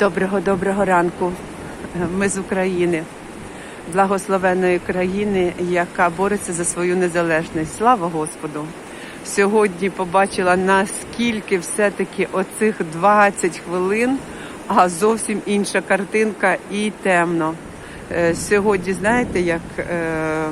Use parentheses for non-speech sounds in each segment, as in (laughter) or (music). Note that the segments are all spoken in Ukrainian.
Доброго доброго ранку. Ми з України, благословенної країни, яка бореться за свою незалежність. Слава Господу! Сьогодні побачила наскільки все-таки оцих 20 хвилин, а зовсім інша картинка і темно. Е, Сьогодні, знаєте, як е,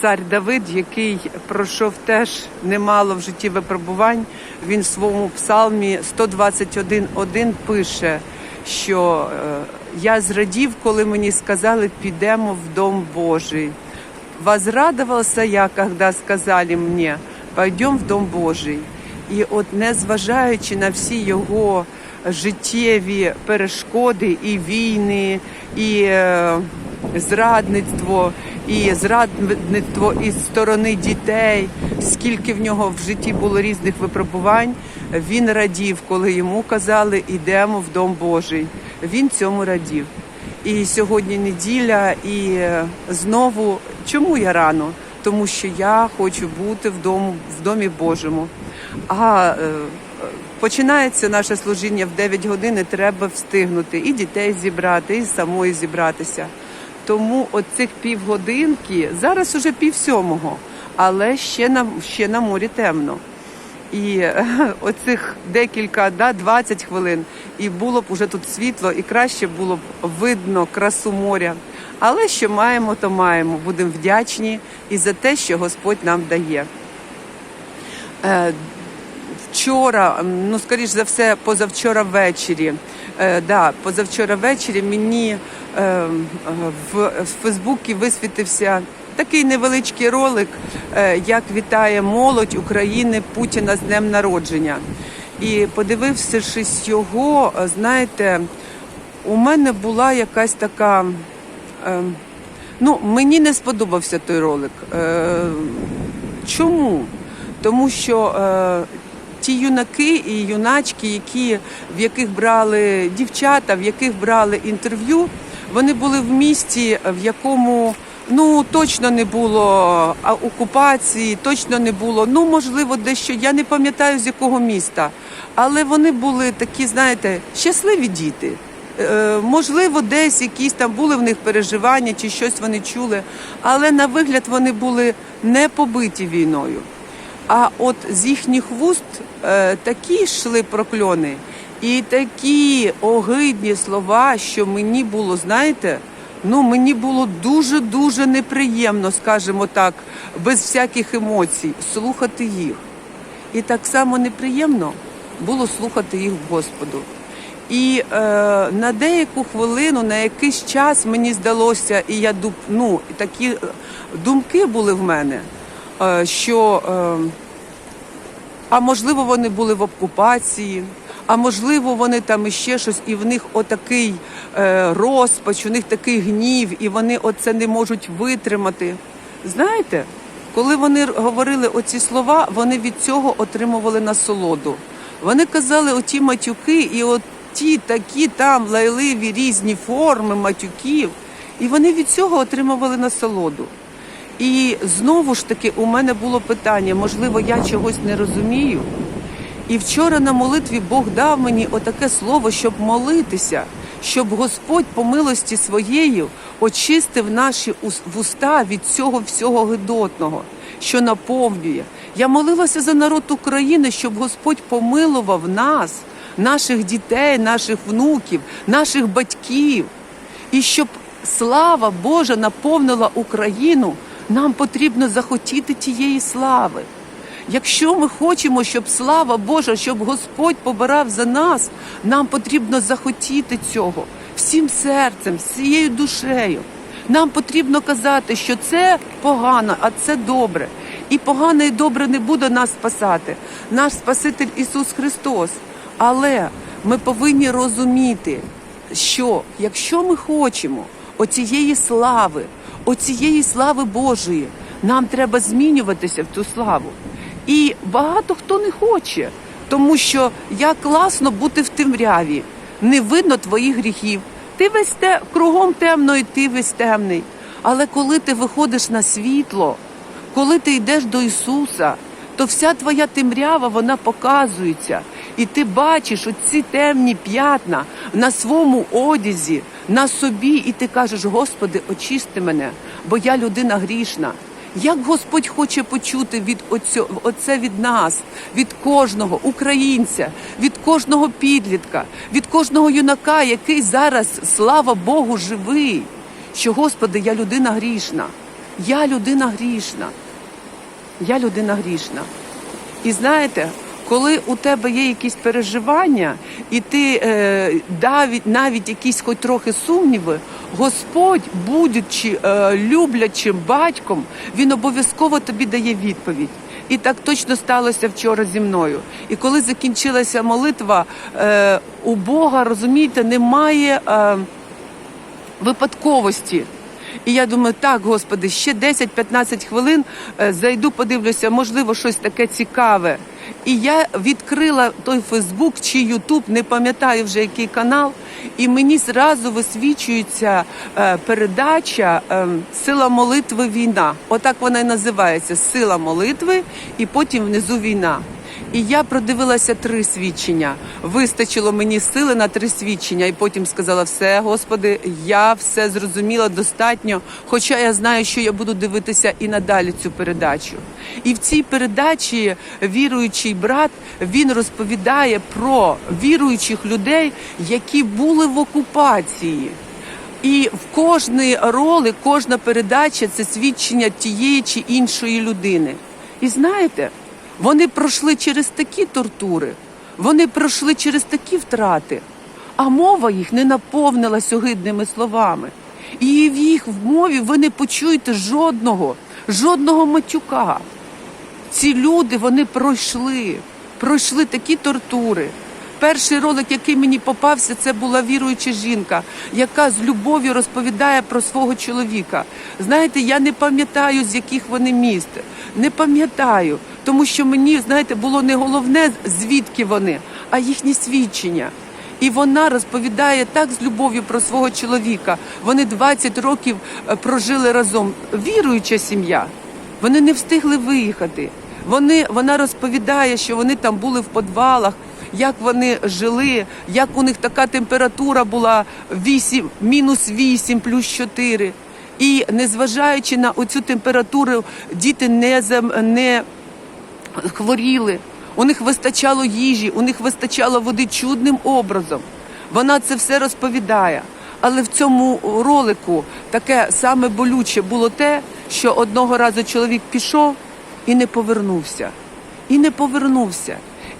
цар Давид, який пройшов теж немало в житті випробувань, він в своєму псалмі 121.1 пише, що е, я зрадів, коли мені сказали, підемо в Дом Божий. Возрадовался я, когда сказали мені, пойдем в Дом Божий. І от незважаючи на всі його життєві перешкоди і війни, і е, зрадництво, і зрадництво із сторони дітей, скільки в нього в житті було різних випробувань, він радів, коли йому казали, ідемо в Дом Божий. Він цьому радів. І сьогодні неділя, і е, знову чому я рано? Тому що я хочу бути в дому в домі Божому. А е, починається наше служіння в 9 годин, треба встигнути і дітей зібрати, і самої зібратися. Тому оцих півгодинки зараз уже пів сьомого, але ще на ще на морі темно. І е, (laughs) оцих декілька, да, 20 хвилин, і було б уже тут світло, і краще було б видно красу моря. Але що маємо, то маємо. Будемо вдячні і за те, що Господь нам дає. Вчора, ну скоріш за все, позавчора ввечері. Е, да, позавчора ввечері мені е, в, в Фейсбуці висвітився такий невеличкий ролик, е, як вітає молодь України Путіна з днем народження. І подивившись його, е, знаєте, у мене була якась така. Е, ну, мені не сподобався той ролик. Чому? Тому що ті юнаки і юначки, які, в яких брали дівчата, в яких брали інтерв'ю, вони були в місті, в якому ну точно не було окупації, точно не було. Ну, можливо, дещо я не пам'ятаю з якого міста, але вони були такі, знаєте, щасливі діти. Е, Можливо, десь якісь там були в них переживання чи щось вони чули, але на вигляд вони були не побиті війною. А от з їхніх вуст е, такі йшли прокльони і такі огидні слова, що мені було, знаєте, ну мені було дуже-дуже неприємно, скажімо так, без всяких емоцій, слухати їх. І так само неприємно було слухати їх Господу. І е, на деяку хвилину, на якийсь час мені здалося, і я ну, такі е, думки були в мене, що е, а можливо вони були в окупації, а можливо вони там іще щось, і в них отакий е, розпач, у них такий гнів, і вони оце не можуть витримати. Знаєте, коли вони говорили оці слова, вони від цього отримували насолоду. Вони казали оті матюки і от ті такі там лайливі різні форми матюків, і вони від цього отримували насолоду. І знову ж таки у мене було питання, можливо, я чогось не розумію. І вчора на молитві Бог дав мені отаке слово, щоб молитися, щоб Господь по милості своєю очистив наші ус- вуста від цього всього гидотного, що наповнює. Я молилася за народ України, щоб Господь помилував нас, наших дітей, наших внуків, наших батьків. І щоб слава Божа наповнила Україну, нам потрібно захотіти тієї слави. Якщо ми хочемо, щоб слава Божа, щоб Господь побирав за нас, нам потрібно захотіти цього всім серцем, всією душею. Нам потрібно казати, що це погано, а це добре. І погане і добре не буде нас спасати. Наш Спаситель Ісус Христос. Але ми повинні розуміти, що якщо ми хочемо оцієї слави, оцієї слави Божої, нам треба змінюватися в ту славу. І багато хто не хоче, тому що як класно бути в темряві, не видно твоїх гріхів. Ти весь те, кругом темно, і ти весь темний. Але коли ти виходиш на світло, коли ти йдеш до Ісуса, то вся твоя темрява вона показується. І ти бачиш оці темні п'ятна на своєму одязі, на собі, і ти кажеш, Господи, очисти мене, бо я людина грішна. Як Господь хоче почути від оцьо, оце від нас, від кожного українця, від кожного підлітка, від кожного юнака, який зараз, слава Богу, живий. Що, Господи, я людина грішна. Я людина грішна. Я людина грішна. І знаєте, коли у тебе є якісь переживання, і ти е, навіть, якісь хоч трохи сумніви, Господь, будучи е, люблячим батьком, він обов'язково тобі дає відповідь. І так точно сталося вчора зі мною. І коли закінчилася молитва, е, у Бога, розумієте, немає. Е, випадковості. І я думаю, так, Господи, ще 10-15 хвилин е, зайду, подивлюся, можливо, щось таке цікаве. І я відкрила той Фейсбук чи Ютуб, не пам'ятаю вже який канал, і мені зразу висвічується е, передача е, Сила молитви війна. Отак вона і називається Сила молитви, і потім внизу війна. І я продивилася три свідчення. Вистачило мені сили на три свідчення, і потім сказала: все, Господи, я все зрозуміла достатньо. Хоча я знаю, що я буду дивитися і надалі цю передачу. І в цій передачі віруючий брат він розповідає про віруючих людей, які були в окупації. І в кожний ролик, кожна передача це свідчення тієї чи іншої людини. І знаєте, вони пройшли через такі тортури, вони пройшли через такі втрати, а мова їх не наповнилась огидними словами. І в їх в мові ви не почуєте жодного, жодного матюка. Ці люди вони пройшли, пройшли такі тортури. Перший ролик, який мені попався, це була віруюча жінка, яка з любов'ю розповідає про свого чоловіка. Знаєте, я не пам'ятаю, з яких вони міст. Не пам'ятаю, тому що мені, знаєте, було не головне, звідки вони, а їхні свідчення. І вона розповідає так з любов'ю про свого чоловіка. Вони 20 років е, прожили разом. Віруюча сім'я. Вони не встигли виїхати. Вони, вона розповідає, що вони там були в підвалах, як вони жили, як у них така температура була 8, мінус 8, плюс 4. І незважаючи на оцю температуру, діти не, не хворіли. У них вистачало їжі, у них вистачало води чудним образом. Вона це все розповідає. Але в цьому ролику таке саме болюче було те, що одного разу чоловік пішов і не повернувся. І не повернувся.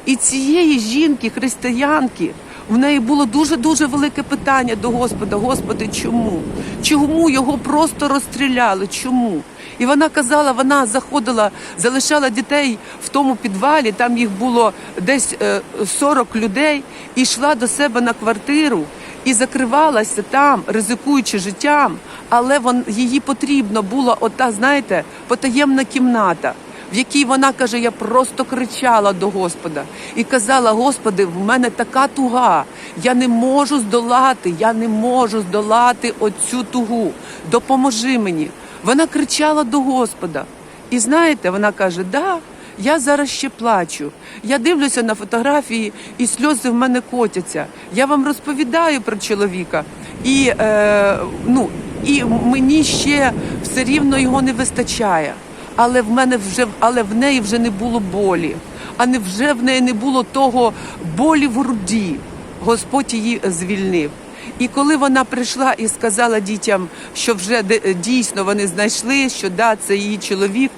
І цієї жінки, християнки, в неї було дуже дуже велике питання до Господа. Господи, чому? Чому його просто розстріляли? Чому? І вона казала, вона заходила, залишала дітей в тому підвалі, там їх було десь е, 40 людей, і йшла до себе на квартиру і закривалася там, ризикуючи життям, але вон, їй потрібно була ота, знаєте, потаємна кімната. В якій вона каже, я просто кричала до Господа і казала: Господи, в мене така туга, я не можу здолати, я не можу здолати оцю тугу. Допоможи мені. Вона кричала до Господа. І знаєте, вона каже: Да, я зараз ще плачу. Я дивлюся на фотографії, і сльози в мене котяться. Я вам розповідаю про чоловіка, і, е, ну, і мені ще все рівно його не вистачає. Але в мене вже але в неї вже не було болі, а не вже в неї не було того болі в груді. Господь її звільнив. І коли вона прийшла і сказала дітям, що вже дійсно вони знайшли, що да, це її чоловік,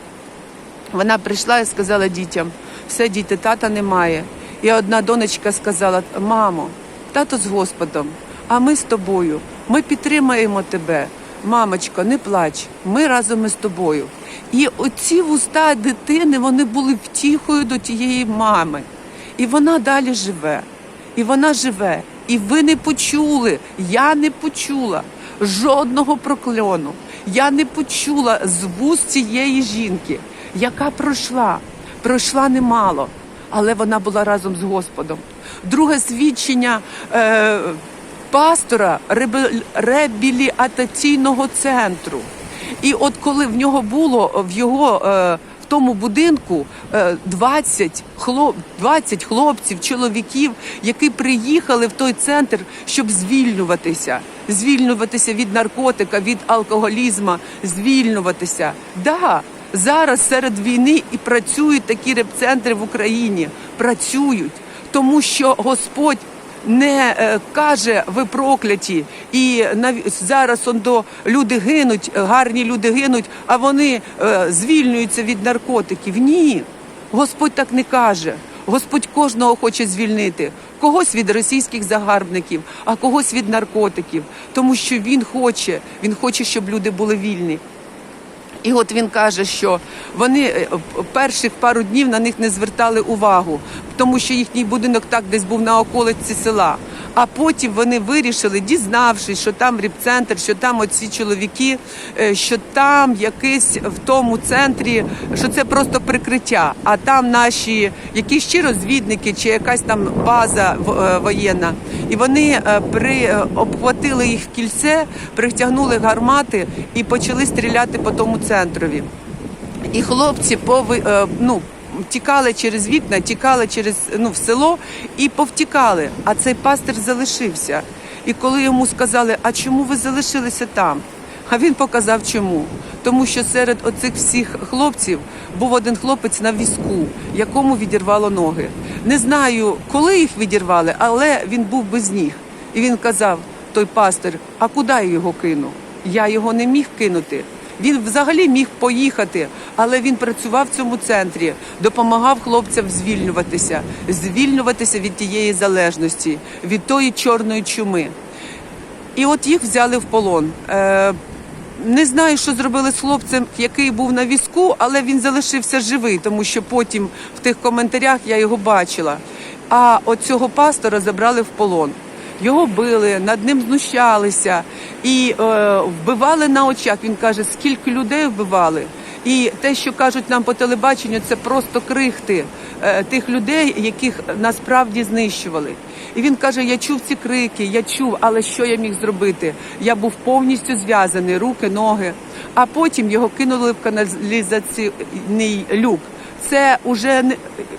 вона прийшла і сказала дітям: все, діти, тата немає. І одна донечка сказала: Мамо, тато з Господом, а ми з тобою. Ми підтримаємо тебе. Мамочко, не плач, ми разом із тобою. І оці вуста дитини вони були втіхою до тієї мами. І вона далі живе. І вона живе. І ви не почули, я не почула жодного прокльону. Я не почула з вуст цієї жінки, яка пройшла. Пройшла немало, але вона була разом з Господом. Друге свідчення е, пастора реабілітаційного центру. І от коли в нього було в його е, тому будинку е, 20, хлоп, 20 хлопців, чоловіків, які приїхали в той центр, щоб звільнюватися, звільнюватися від наркотика, від алкоголізму, звільнюватися. Да, зараз серед війни і працюють такі репцентри в Україні. Працюють, тому що Господь не е, каже ви прокляті, і зараз он до люди гинуть, гарні люди гинуть, а вони е, звільнюються від наркотиків. Ні, Господь так не каже. Господь кожного хоче звільнити. Когось від російських загарбників, а когось від наркотиків, тому що він хоче, він хоче, щоб люди були вільні. І от він каже, що вони е, перших пару днів на них не звертали увагу, тому що їхній будинок так десь був на околиці села. А потім вони вирішили, дізнавшись, що там ріпцентр, що там оці чоловіки, е, що там якийсь в тому центрі, що це просто прикриття. А там наші якісь чи розвідники, чи якась там база е, воєнна. І вони е, при обхватили їх в кільце, притягнули гармати і почали стріляти по тому центрові. І хлопці е, ну, тікали через вікна, тікали через ну, в село і повтікали. А цей пастир залишився. І коли йому сказали, а чому ви залишилися там? А він показав чому. Тому що серед оцих всіх хлопців був один хлопець на візку, якому відірвало ноги. Не знаю, коли їх відірвали, але він був без ніг. І він казав, той пастир, а куди я його кину? Я його не міг кинути. Він взагалі міг поїхати, але він працював в цьому центрі, допомагав хлопцям звільнюватися, звільнюватися від тієї залежності, від тої чорної чуми. І от їх взяли в полон. Е, не знаю, що зробили з хлопцем, який був на візку, але він залишився живий, тому що потім в тих коментарях я його бачила. А от цього пастора забрали в полон. Його били, над ним знущалися і е, вбивали на очах. Він каже, скільки людей вбивали. І те, що кажуть нам по телебаченню, це просто крихти е, тих людей, яких насправді знищували. І він каже: Я чув ці крики, я чув, але що я міг зробити? Я був повністю зв'язаний, руки, ноги. А потім його кинули в каналізаційний люк. Це вже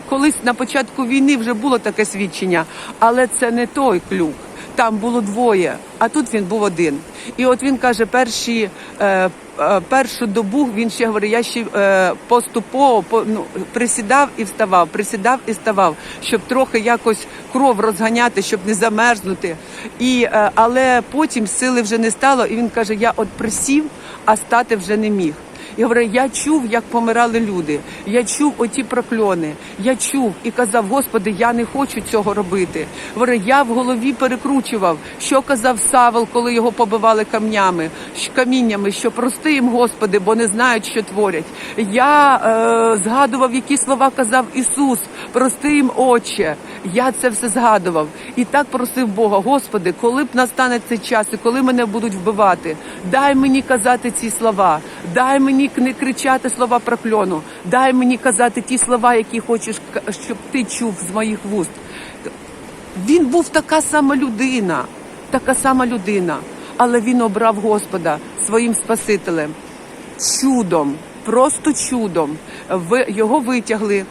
колись на початку війни вже було таке свідчення, але це не той клюк. Там було двоє, а тут він був один. І от він каже, перші, е, е, першу добу він ще говорить, я ще е, поступово по, ну, присідав і вставав, присідав і вставав, щоб трохи якось кров розганяти, щоб не замерзнути. І, е, але потім сили вже не стало, і він каже, я от присів, а стати вже не міг. Я говорю, я чув, як помирали люди. Я чув оті прокльони. Я чув і казав, Господи, я не хочу цього робити. Говорю, я в голові перекручував, що казав Савел, коли його побивали камнями, каміннями, що прости їм, Господи, бо не знають, що творять. Я е, згадував, які слова казав Ісус, прости їм, Отче. Я це все згадував і так просив Бога, Господи, коли б настане цей час, і коли мене будуть вбивати, дай мені казати ці слова, дай мені не кричати слова прокльону, дай мені казати ті слова, які хочеш, щоб ти чув з моїх вуст. Він був така сама людина, така сама людина, але він обрав Господа своїм Спасителем. Чудом, просто чудом. Його витягли,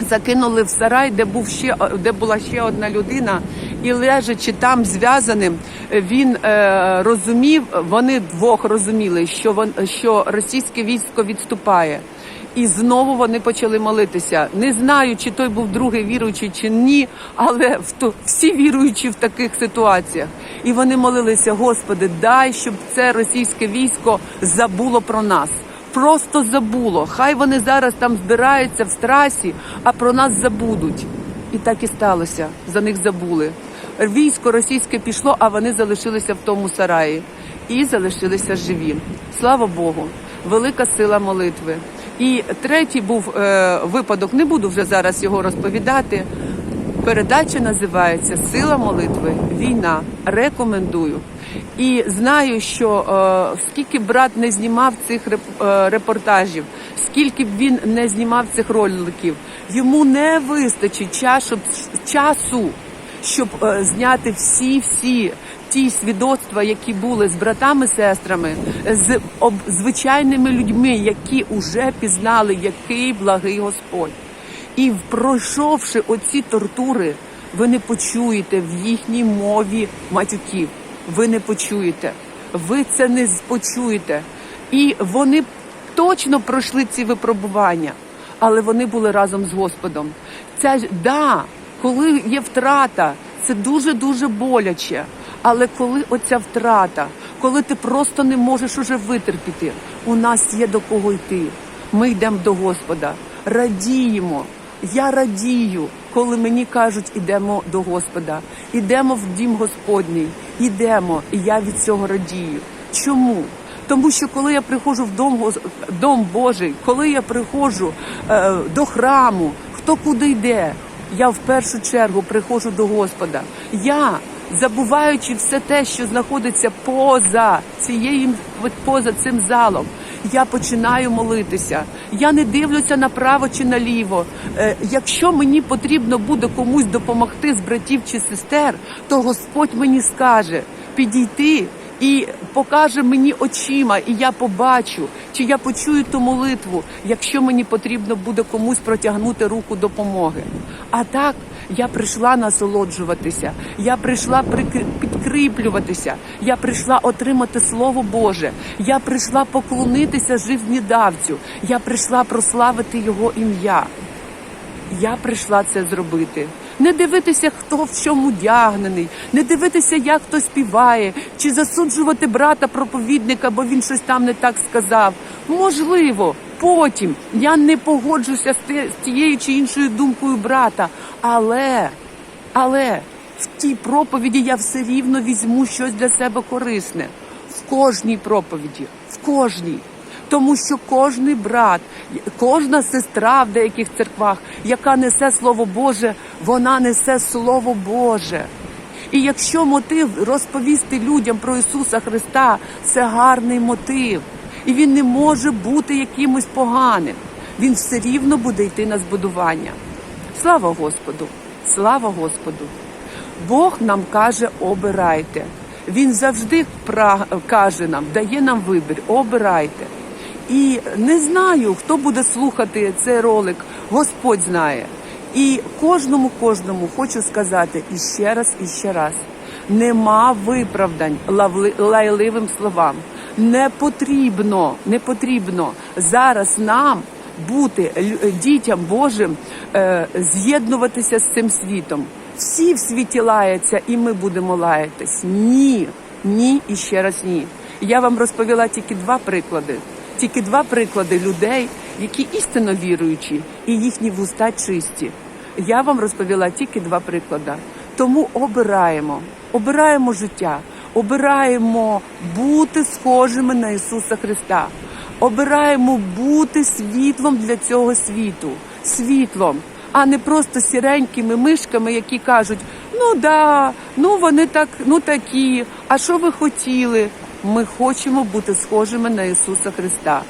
закинули в сарай, де був ще де була ще одна людина, і лежачи там зв'язаним, він е, розумів, вони двох розуміли, що вон, що російське військо відступає. І знову вони почали молитися. Не знаю, чи той був другий віруючий, чи ні, але в то, всі віруючі в таких ситуаціях. І вони молилися, Господи, дай, щоб це російське військо забуло про нас просто забуло. Хай вони зараз там збираються в страсі, а про нас забудуть. І так і сталося. За них забули. Військо російське пішло, а вони залишилися в тому сараї і залишилися живі. Слава Богу, велика сила молитви. І третій був е, випадок. Не буду вже зараз його розповідати. Передача називається Сила молитви. Війна. Рекомендую. І знаю, що е, скільки брат не знімав цих реп- е, репортажів, скільки б він не знімав цих роликів, йому не вистачить часу, часу щоб е, зняти всі всі ті свідоцтва, які були з братами, сестрами, з звичайними людьми, які уже пізнали, який благий Господь. І пройшовши оці тортури, ви не почуєте в їхній мові матюків. Ви не почуєте, ви це не почуєте. І вони точно пройшли ці випробування, але вони були разом з Господом. Ж- да, коли є втрата, це дуже дуже боляче. Але коли оця втрата, коли ти просто не можеш уже витерпіти, у нас є до кого йти. Ми йдемо до Господа, радіємо. Я радію, коли мені кажуть, ідемо до Господа, ідемо в дім Господній, ідемо, і я від цього радію. Чому? Тому що коли я приходжу в дом, дом Божий, коли я приходжу е, до храму, хто куди йде, я в першу чергу приходжу до Господа. Я, забуваючи все те, що знаходиться поза цією поза цим залом, я починаю молитися. Я не дивлюся направо чи наліво. Е, якщо мені потрібно буде комусь допомогти з братів чи сестер, то Господь мені скаже підійти і покаже мені очима, і я побачу, чи я почую ту молитву, якщо мені потрібно буде комусь протягнути руку допомоги. А так я прийшла насолоджуватися, я прийшла підкріплюватися, я прийшла отримати Слово Боже, я прийшла поклонитися жизнєдавцю, я прийшла прославити Його ім'я. Я прийшла це зробити. Не дивитися, хто в чому дягнений, не дивитися, як хто співає, чи засуджувати брата проповідника, бо він щось там не так сказав. Можливо, потім я не погоджуся з тією чи іншою думкою брата, але, але в тій проповіді я все рівно візьму щось для себе корисне. В кожній проповіді, в кожній. Тому що кожний брат, кожна сестра в деяких церквах, яка несе Слово Боже, вона несе Слово Боже. І якщо мотив розповісти людям про Ісуса Христа, це гарний мотив, і він не може бути якимось поганим. Він все рівно буде йти на збудування. Слава Господу! Слава Господу! Бог нам каже, обирайте. Він завжди каже нам, дає нам вибір, обирайте. І не знаю, хто буде слухати цей ролик, Господь знає. І кожному, кожному хочу сказати іще раз, і ще раз: нема виправдань лавли- лайливим словам. Не потрібно, не потрібно зараз нам бути дітям Божим, е, з'єднуватися з цим світом. Всі в світі лаяться, і ми будемо лаятись. Ні, ні і ще раз ні. Я вам розповіла тільки два приклади. Тільки два приклади людей, які істинно віруючі, і їхні вуста чисті. Я вам розповіла тільки два приклади. Тому обираємо, обираємо життя, обираємо бути схожими на Ісуса Христа. Обираємо бути світлом для цього світу, світлом, а не просто сіренькими мишками, які кажуть: ну да, ну вони так, ну такі. А що ви хотіли? Ми хочемо бути схожими на Ісуса Христа.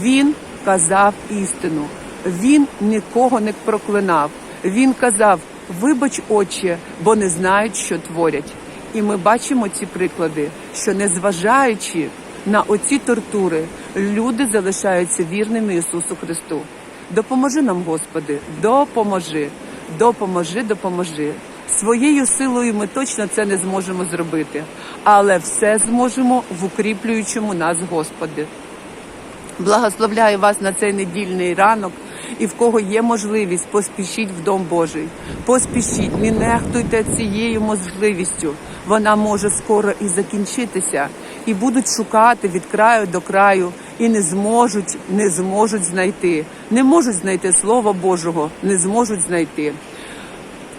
Він казав істину, він нікого не проклинав. Він казав: Вибач, Отче, бо не знають, що творять. І ми бачимо ці приклади, що незважаючи на оці тортури, люди залишаються вірними Ісусу Христу. Допоможи нам, Господи, допоможи, допоможи, допоможи. Своєю силою ми точно це не зможемо зробити, але все зможемо в укріплюючому нас Господи. Благословляю вас на цей недільний ранок. І в кого є можливість, поспішіть в Дом Божий. Поспішіть, не нехтуйте цією можливістю. Вона може скоро і закінчитися, і будуть шукати від краю до краю, і не зможуть, не зможуть знайти. Не можуть знайти Слова Божого, не зможуть знайти.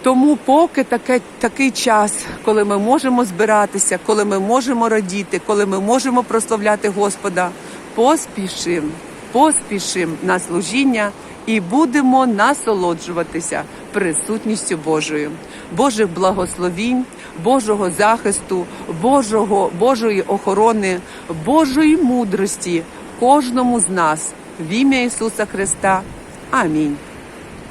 Тому поки таке, такий час, коли ми можемо збиратися, коли ми можемо радіти, коли ми можемо прославляти Господа, поспішим, поспішим на служіння і будемо насолоджуватися присутністю Божою, Божих благословінь, Божого захисту, Божого, Божої охорони, Божої мудрості кожному з нас в ім'я Ісуса Христа. Амінь.